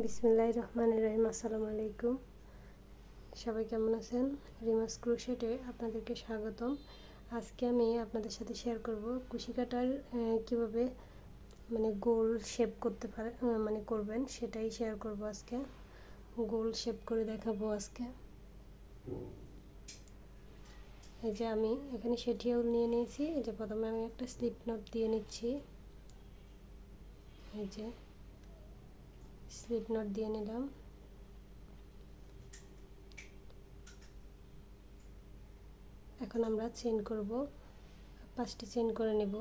বিসমিল্লাহ রহমান রহিম। আসসালামু আলাইকুম। সবাই কেমন আছেন? রিমাস ক্রুশেটে আপনাদেরকে স্বাগতম। আজকে আমি আপনাদের সাথে শেয়ার করব কুশি কাটার কীভাবে মানে গোল শেপ করতে পারে মানে করবেন সেটাই শেয়ার করব আজকে। গোল শেপ করে দেখাবো আজকে। এই যে আমি এখানে সেটিও নিয়ে নিয়েছি। এই যে প্রথমে আমি একটা স্লিপ নোট দিয়ে নিচ্ছি। এই যে স্লিপ নট দিয়ে নিলাম। এখন আমরা চেন করব। পাঁচটি চেন করে নেব।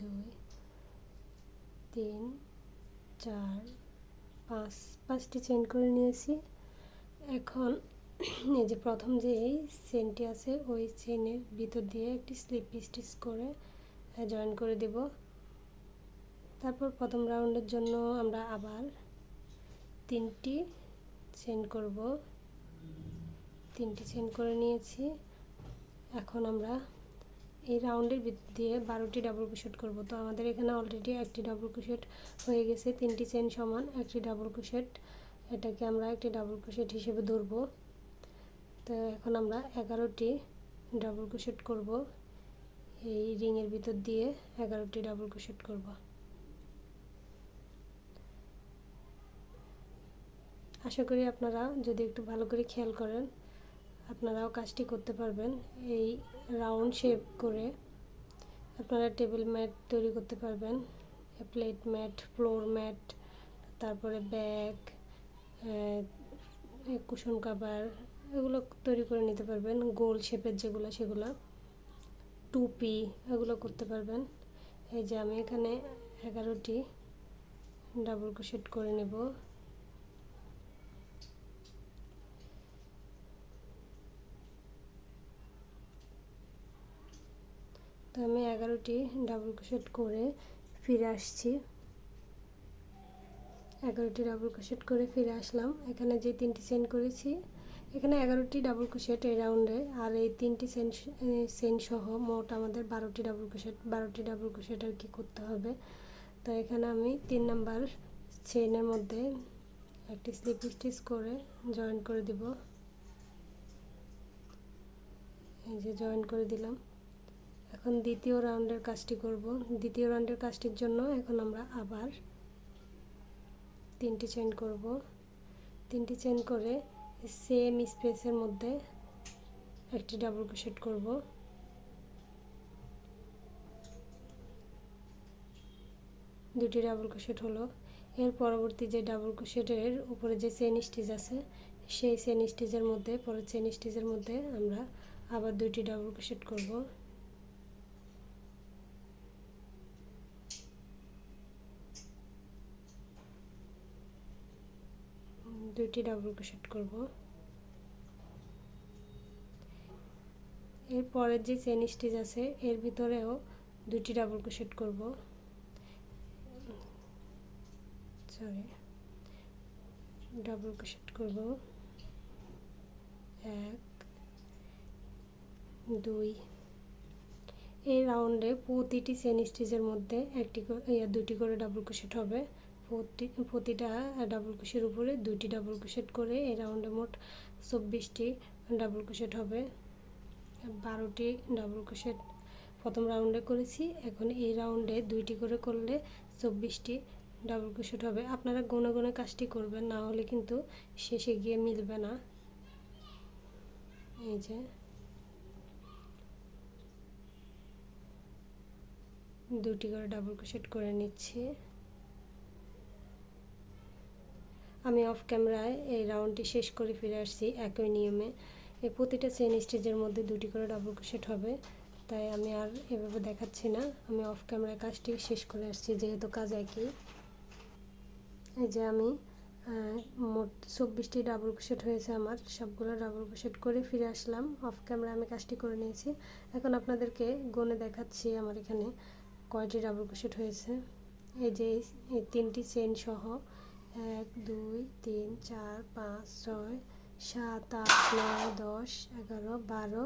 দুই, তিন, চার, পাঁচ। পাঁচটি চেন করে নিয়েছি। এখন এই যে প্রথম যে এই চেনটি আছে, ওই চেনের ভিতর দিয়ে একটি স্লিপ স্টিচ করে জয়েন করে দেব। তারপর প্রথম রাউন্ডের জন্য আমরা আবার তিনটি চেন করব। তিনটি চেন করে নিয়েছি। এখন আমরা এই রাউন্ডের দিয়ে বারোটি ডাবল কুশেট করব। তো আমাদের এখানে অলরেডি একটি ডাবল কুশেট হয়ে গেছে। তিনটি চেন সমান, একটি ডাবল কুশেট এটাকে আমরা একটি ডাবল কুশেট হিসেবে ধরব। তো এখন আমরা এগারোটি ডাবল কুশেট করব। এই রিংয়ের ভিতর দিয়ে এগারোটি ডাবল কুশেট করব। আশা করি আপনারা যদি একটু ভালো করে খেয়াল করেন, আপনারাও কাজটি করতে পারবেন এই রাউন্ড শেপ করে। আপনারা টেবিল ম্যাট তৈরি করতে পারবেন প্লেট ম্যাট ফ্লোর ম্যাট তারপরে ব্যাগ কুশন কাভার এগুলো তৈরি করে নিতে পারবেন। গোল শেপের যেগুলো, সেগুলো। টুপি, এগুলো করতে পারবেন। এই যে আমি এখানে এগারোটি ডাবল ক্রোশেট করে নেব। তো আমি এগারোটি ডাবল ক্রোশেট করে ফিরে আসছি। এগারোটি ডাবল ক্রোশেট করে ফিরে আসলাম। এখানে যে তিনটি চেন করেছি, এখানে এগারোটি ডাবল ক্রোশেট এই রাউন্ডে আর এই তিনটি সেন সেন সহ মোট আমাদের বারোটি ডাবল ক্রোশেট বারোটি ডাবল ক্রোশেট আর কি করতে হবে। তো এখানে আমি তিন নাম্বার চেনের মধ্যে একটি স্লিপ স্টিচ করে জয়েন করে দিব। এই যে জয়েন করে দিলাম। এখন দ্বিতীয় রাউন্ডের কাজটি করব। দ্বিতীয় রাউন্ডের কাজটির জন্য এখন আমরা আবার তিনটি চেন করব। তিনটি চেন করে সেম স্পেসের মধ্যে একটি ডাবল ক্রোশেট করব। দুটি ডাবল ক্রোশেট হলো। এর পরবর্তী যে ডাবল ক্রোশেটের উপরে যে চেন স্টিচ আছে, সেই চেন স্টিচের মধ্যে, পরের চেন স্টিচের মধ্যে আমরা আবার দুইটি ডাবল ক্রোশেট করব। দুইটি ডাবল ক্রোশেট করব। এর পরের যে চেন স্টিচ আছে, এর ভিতরেও দুটি ডাবল ক্রোশেট করব। সরি ডাবল ক্রোশেট করব। এক, দুই। এই রাউন্ডে প্রতিটি চেন স্টিচের মধ্যে একটি দুটি করে ডাবল ক্রোশেট হবে। প্রতি, প্রতিটা ডাবল ক্রোশের উপরে দুইটি ডাবল ক্রোশেট করে এই রাউন্ডে মোট চব্বিশটি ডাবল ক্রোশেট হবে। বারোটি ডাবল ক্রোশেট প্রথম রাউন্ডে করেছি। এখন এই রাউন্ডে দুইটি করে করলে চব্বিশটি ডাবল ক্রোশেট হবে। আপনারা গনে গনে কাজটি করবেন, না হলে কিন্তু শেষে গিয়ে মিলবে না। এই যে। দুটি করে ডাবল ক্রোশেট করে নিচ্ছি। আমি অফ ক্যামেরায় এই রাউন্ডটি শেষ করে ফিরে আসছি, একই নিয়মে। এই প্রতিটা চেন স্টেজের মধ্যে দুটি করে ডাবল ক্রোশেট হবে। তাই আমি আর এভাবে দেখাচ্ছি না। আমি অফ ক্যামেরায় কাজটি শেষ করে আসছি, যেহেতু কাজ একই। এই যে আমি মোট চব্বিশটি ডাবল ক্রোশেট হয়েছে আমার। সবগুলো ডাবল ক্রোশেট করে ফিরে আসলাম। অফ ক্যামেরা আমি কাজটি করে নিয়েছি। এখন আপনাদেরকে গনে দেখাচ্ছি আমার এখানে কয়টি ডাবল ক্রোশেট হয়েছে। এই যে এই তিনটি চেন সহ এক, দুই, তিন, চার, পাঁচ, ছয়, সাত, আট, নয়, দশ, এগারো, বারো,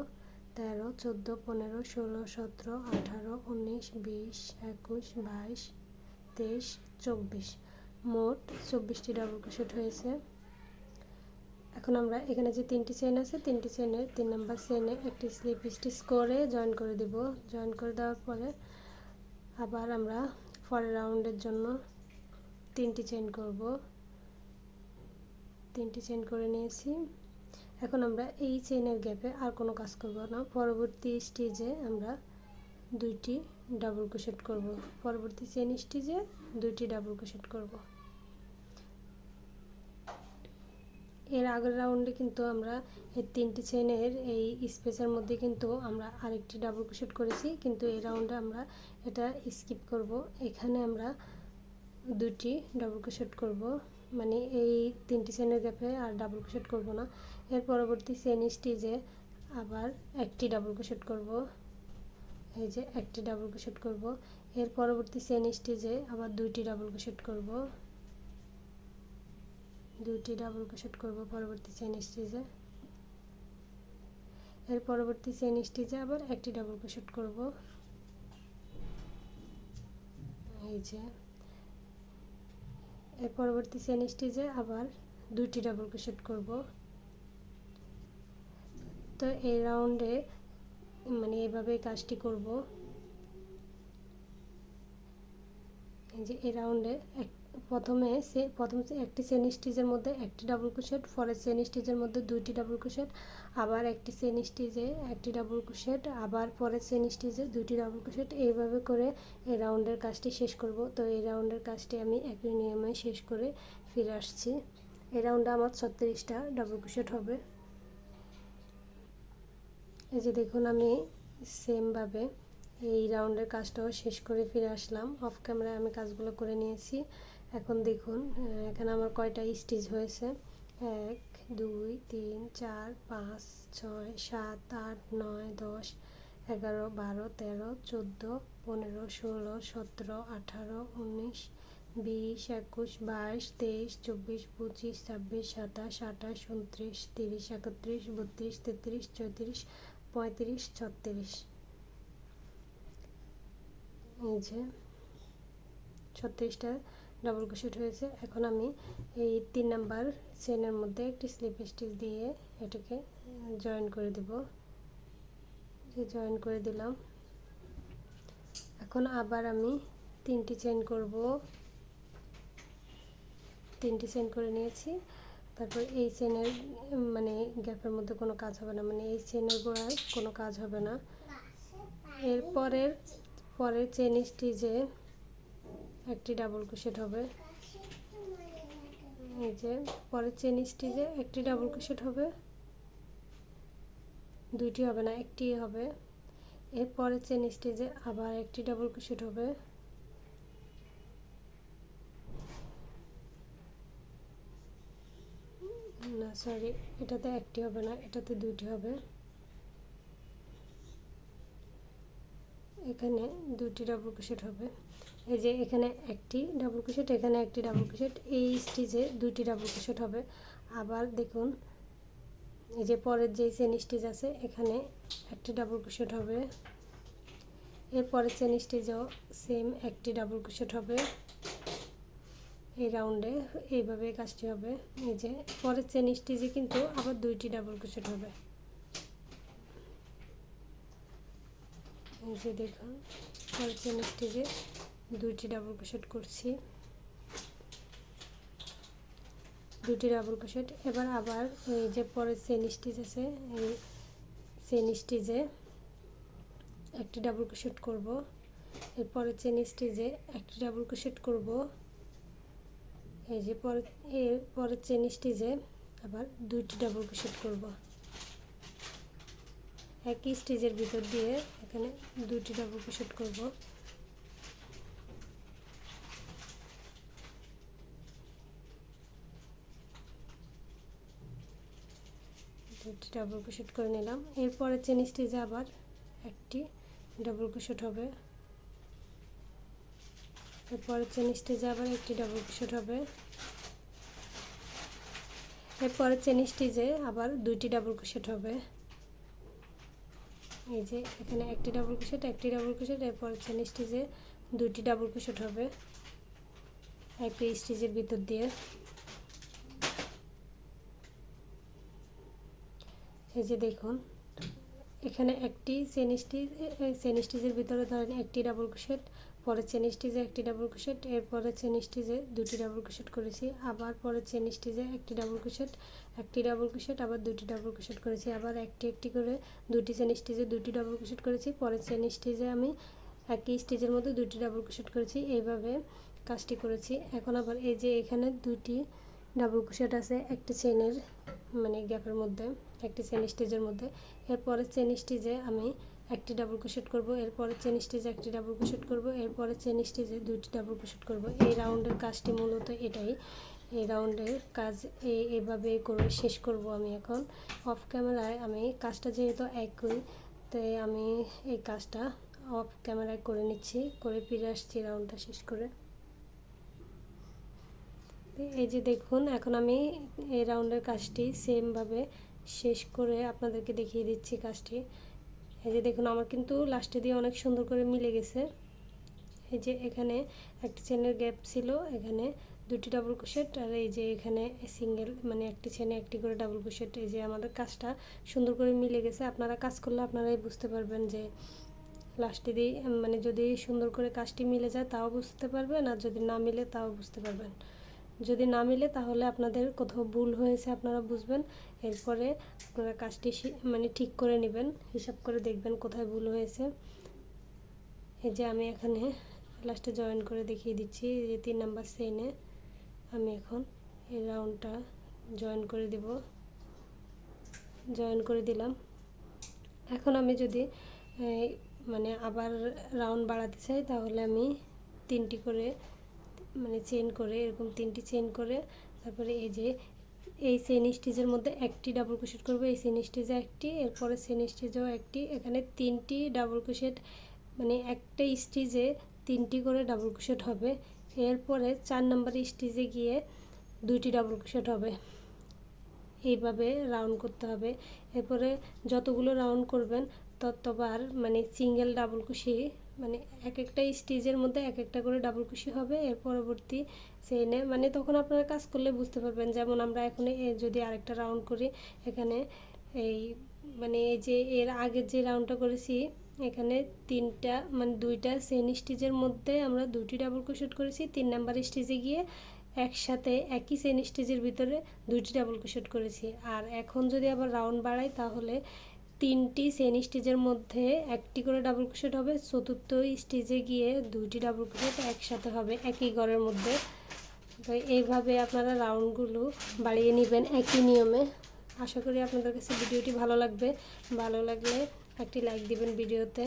তেরো, চোদ্দ, পনেরো, ষোলো, সতেরো, আঠারো, উনিশ, বিশ, একুশ, বাইশ, তেইশ, চব্বিশ। মোট চব্বিশটি ডাবল ক্রোশেট হয়েছে। এখন আমরা এখানে যে তিনটি চেন আছে, তিনটি চেনের তিন নাম্বার চেনে একটি স্লিপ স্টিচ করে জয়েন করে দিব। জয়েন করে দেওয়ার পরে আবার আমরা পরের রাউন্ডের জন্য তিনটি চেন করব। তিনটি চেন করে নিয়েছি। এখন আমরা এই চেনের গ্যাপে আর কোনো কাজ করব না। পরবর্তী স্টেজে আমরা দুইটি ডাবল ক্রোশেট করব। পরবর্তী চেন স্টেজে দুইটি ডাবল ক্রোশেট করব। এর আগের রাউন্ডে কিন্তু আমরা এই তিনটি চেনের এই স্পেসের মধ্যে কিন্তু আমরা আরেকটি ডাবল ক্রোশেট করেছি। কিন্তু এই রাউন্ডে আমরা এটা স্কিপ করব। এখানে আমরা দুটি ডাবল ক্রোশেট করব। মানে এই তিনটি চেনের গ্যাপে আর ডাবল ক্রোশেট করব না। এর পরবর্তী চেন স্টিচে আবার একটি ডাবল ক্রোশেট করব। এই যে একটি ডাবল ক্রোশেট করব। এর পরবর্তী চেন স্টিচে আবার দুইটি ডাবল ক্রোশেট করব। দুইটি ডাবল ক্রোশেট করব পরবর্তী চেন স্টিচে এর পরবর্তী চেন স্টিচে আবার একটি ডাবল ক্রোশেট করব। এই যে এর পরবর্তী চেন স্টিচে আবার দুইটি ডাবল ক্রোশেট করব। তো এই রাউন্ডে মানে এইভাবে কাজটি করব। এই যে এই রাউন্ডে এক প্রথমে সে, প্রথম একটি চেন স্টিচের মধ্যে একটি ডাবল ক্রোশেট পরের চেন স্টিচের মধ্যে দুইটি ডাবল ক্রোশেট আবার একটি চেন স্টিচে একটি ডাবল ক্রোশেট আবার পরের চেন স্টিচে দুইটি ডাবল ক্রোশেট এইভাবে করে এই রাউন্ডের কাজটি শেষ করব। তো এই রাউন্ডের কাজটি আমি একই নিয়মে শেষ করে ফিরে আসছি। এই রাউন্ডে আমার ছত্রিশটা ডাবল ক্রোশেট হবে। এই যে দেখুন, আমি সেমভাবে এই রাউন্ডের কাজটাও শেষ করে ফিরে আসলাম। অফ ক্যামেরায় আমি কাজগুলো করে নিয়েছি। এখন দেখুন এখানে আমার কয়টা স্টিচ হয়েছে? এক, দুই, তিন, চার, পাঁচ, ছয়, সাত, আট, নয়, দশ, এগারো, বারো, তেরো, চোদ্দ, পনেরো, ষোলো, সতেরো, আঠারো, উনিশ, বিশ, একুশ, বাইশ, তেইশ, চব্বিশ, পঁচিশ, ছাব্বিশ, সাতাশ, আঠাশ, উনত্রিশ, তিরিশ, একত্রিশ, বত্রিশ, তেত্রিশ, চৌত্রিশ, পঁয়ত্রিশ, ছত্রিশ। এই যে, ছত্রিশটা ডাবল ক্রোশেট হয়েছে। এখন আমি এই তিন নাম্বার চেনের মধ্যে একটি স্লিপ স্টিচ দিয়ে এটাকে জয়েন করে দেব। জয়েন করে দিলাম। এখন আবার আমি তিনটি চেন করব। তিনটি চেন করে নিয়েছি। তারপর এই চেনের মানে গ্যাপের মধ্যে কোনো কাজ হবে না। মানে এই চেনের গোড়ায় কোনো কাজ হবে না। এরপরের পরের চেন স্টিচে একটি ডাবল ক্রোশেট হবে। এই যে, পরের চেন স্টিচে একটি ডাবল ক্রোশেট হবে। দুইটি হবে না, একটি হবে। এর পরের চেন স্টিচে আবার একটি ডাবল ক্রোশেট হবে। না সরি এটাতে একটি হবে না, এটাতে দুইটি হবে। এখানে দুটি ডাবল ক্রোশেট হবে। এই যে এখানে একটি ডাবল ক্রোশেট এখানে একটি ডাবল ক্রোশেট এই স্টিচে দুইটি ডাবল ক্রোশেট হবে। আবার দেখুন, এই যে পরের যে চেন স্টিচ আছে, এখানে একটি ডাবল ক্রোশেট হবে। এর পরের চেন স্টিচেও সেম একটি ডাবল ক্রোশেট হবে। এই রাউন্ডে এইভাবে কাজটি হবে। এই যে পরের চেন স্টিচে কিন্তু আবার দুইটি ডাবল ক্রোশেট হবে। যে দেখুন, পরের চেন স্টিচে দুইটি ডাবল ক্রোশেট করছি। দুটি ডাবল ক্রোশেট এবার আবার এই যে পরের চেন স্টিচ আছে, এই চেন স্টিচে একটি ডাবল ক্রোশেট করব। এরপরে চেন স্টিচে একটি ডাবল ক্রোশেট করব। এই যে পরে এর পরের চেন স্টিচে আবার দুইটি ডাবল ক্রোশেট করব। একই স্টেজের ভিতর দিয়ে এখানে দুটি ডাবল ক্রোশেট করব। দুটি ডাবল ক্রোশেট করে নিলাম। এরপরে চেন স্টিচে আবার একটি ডাবল ক্রোশেট হবে। এরপরে চেন স্টেজে আবার একটি ডাবল ক্রোশেট হবে। এরপরে চেন স্টিচে আবার দুইটি ডাবল ক্রোশেট হবে। এই যে এখানে একটি ডাবল ক্রোশেট একটি ডাবল ক্রোশেট এরপর চেন স্টিচে দুটি ডাবল ক্রোশেট হবে। একটি স্টিচের ভিতর দিয়ে। এই যে দেখুন, এখানে একটি চেন স্টিচ চেন স্টিচের ভিতরে ধরেন একটি ডাবল ক্রোশেট পরে চেন স্টিচে একটি ডাবল ক্রোশেট এরপরে চেন স্টিচে দুটি ডাবল ক্রোশেট করেছি, আবার পরে চেন স্টিচে একটি ডাবল ক্রোশেট একটি ডাবল ক্রোশেট আবার দুটি ডাবল ক্রোশেট করেছি, আবার একটি একটি করে দুটি চেন স্টিচে দুটি ডাবল ক্রোশেট করেছি পরে চেন স্টিচে আমি একই স্টিচের মধ্যে দুটি ডাবল ক্রোশেট করেছি, এইভাবে কাজটি করেছি। এখন আবার এই যে এখানে দুটি ডাবল ক্রোশেট আছে একটি চেনের মানে গ্যাপের মধ্যে, একটি চেন স্টিচের মধ্যে এরপরে চেন স্টিচে আমি একটি ডাবল ক্রোশেট করব, এরপরে চেন স্টিচে একটি ডাবল ক্রোশেট করব, এরপরে চেন স্টিচে দুইটি ডাবল ক্রোশেট করব। এই রাউন্ডের কাজটি মূলত এটাই। এই রাউন্ডের কাজ এভাবে করে শেষ করব আমি এখন। অফ ক্যামেরায় আমি কাজটা যেহেতু একই, তাই আমি এই কাজটা অফ ক্যামেরায় করে নিচ্ছি, করে ফিরে আসছি রাউন্ডটা শেষ করে। এই যে দেখুন, এখন আমি এই রাউন্ডের কাজটি সেমভাবে শেষ করে আপনাদেরকে দেখিয়ে দিচ্ছি কাজটি। এই যে দেখুন, আমার কিন্তু লাস্টে দিয়ে অনেক সুন্দর করে মিলে গেছে। এই যে এখানে একটি চেনের গ্যাপ ছিল, এখানে দুটি ডাবল ক্রোশেট আর এই যে এখানে সিঙ্গেল মানে একটি চেনে একটি করে ডাবল ক্রোশেট এই যে আমাদের কাজটা সুন্দর করে মিলে গেছে। আপনারা কাজ করলে আপনারাই বুঝতে পারবেন যে লাস্টে দিয়ে মানে যদি সুন্দর করে কাজটি মিলে যায়, তাও বুঝতে পারবেন আর যদি না মিলে, তাও বুঝতে পারবেন। যদি না মিলে তাহলে আপনাদের কোথাও ভুল হয়েছে আপনারা বুঝবেন। এরপরে আপনারা কাজটি মানে ঠিক করে নেবেন, হিসাব করে দেখবেন কোথায় ভুল হয়েছে। এই যে আমি এখানে লাস্টে জয়েন করে দেখিয়ে দিচ্ছি যে তিন নাম্বার সেইনে আমি এখন এই রাউন্ডটা জয়েন করে দেব। জয়েন করে দিলাম। এখন আমি যদি মানে আবার রাউন্ড বাড়াতে চাই, তাহলে আমি তিনটি করে মানে চেন করে, এরকম তিনটি চেন করে, তারপরে এই যে, এই চেন স্টিচের মধ্যে একটি ডাবল ক্রোশেট করব, এই চেন স্টিচে একটি, এরপরে চেন স্টিচেও একটি, এখানে তিনটি ডাবল ক্রোশেট মানে একটা স্টিচে তিনটি করে ডাবল ক্রোশেট হবে। এরপরে চার নাম্বার স্টিচে গিয়ে দুইটি ডাবল ক্রোশেট হবে। এইভাবে রাউন্ড করতে হবে। এরপরে যতগুলো রাউন্ড করবেন ততবার মানে সিঙ্গেল ডাবল কুশি মানে এক একটা স্টেজের মধ্যে এক একটা করে ডাবল কুশি হবে, এর পরবর্তী সেইনে মানে তখন আপনারা কাজ করলে বুঝতে পারবেন, যেমন আমরা এখন যদি আরেকটা রাউন্ড করি, এখানে এই মানে এই যে এর আগের যে রাউন্ডটা করেছি, এখানে তিনটা মানে দুইটা সেন স্টিচের মধ্যে আমরা দুটি ডাবল ক্রোশেট করেছি, তিন নাম্বার স্টেজে গিয়ে একসাথে একই সেন স্টেজের ভিতরে দুইটি ডাবল ক্রোশেট করেছি। আর এখন যদি আবার রাউন্ড বাড়াই, তাহলে তিনটি সেন স্টেজের মধ্যে একটি করে ডাবল ক্রোশেট হবে, চতুর্থ স্টেজে গিয়ে দুইটি ডাবল ক্রোশেট একসাথে হবে, একই ঘরের মধ্যে। তো এইভাবে আপনারা রাউন্ডগুলো বাড়িয়ে নেবেন একই নিয়মে। আশা করি আপনাদের কাছে ভিডিওটি ভালো লাগবে। ভালো লাগলে একটি লাইক দিবেন ভিডিওতে।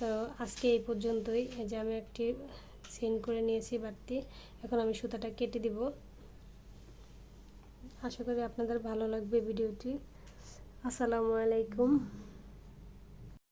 তো আজকে এই পর্যন্তই। এই যে আমি একটি সেন্ড করে নিয়েছি বাড়তি। এখন আমি সুতাটা কেটে দিব। আশা করি আপনাদের ভালো লাগবে ভিডিওটি। আসসালামু আলাইকুম।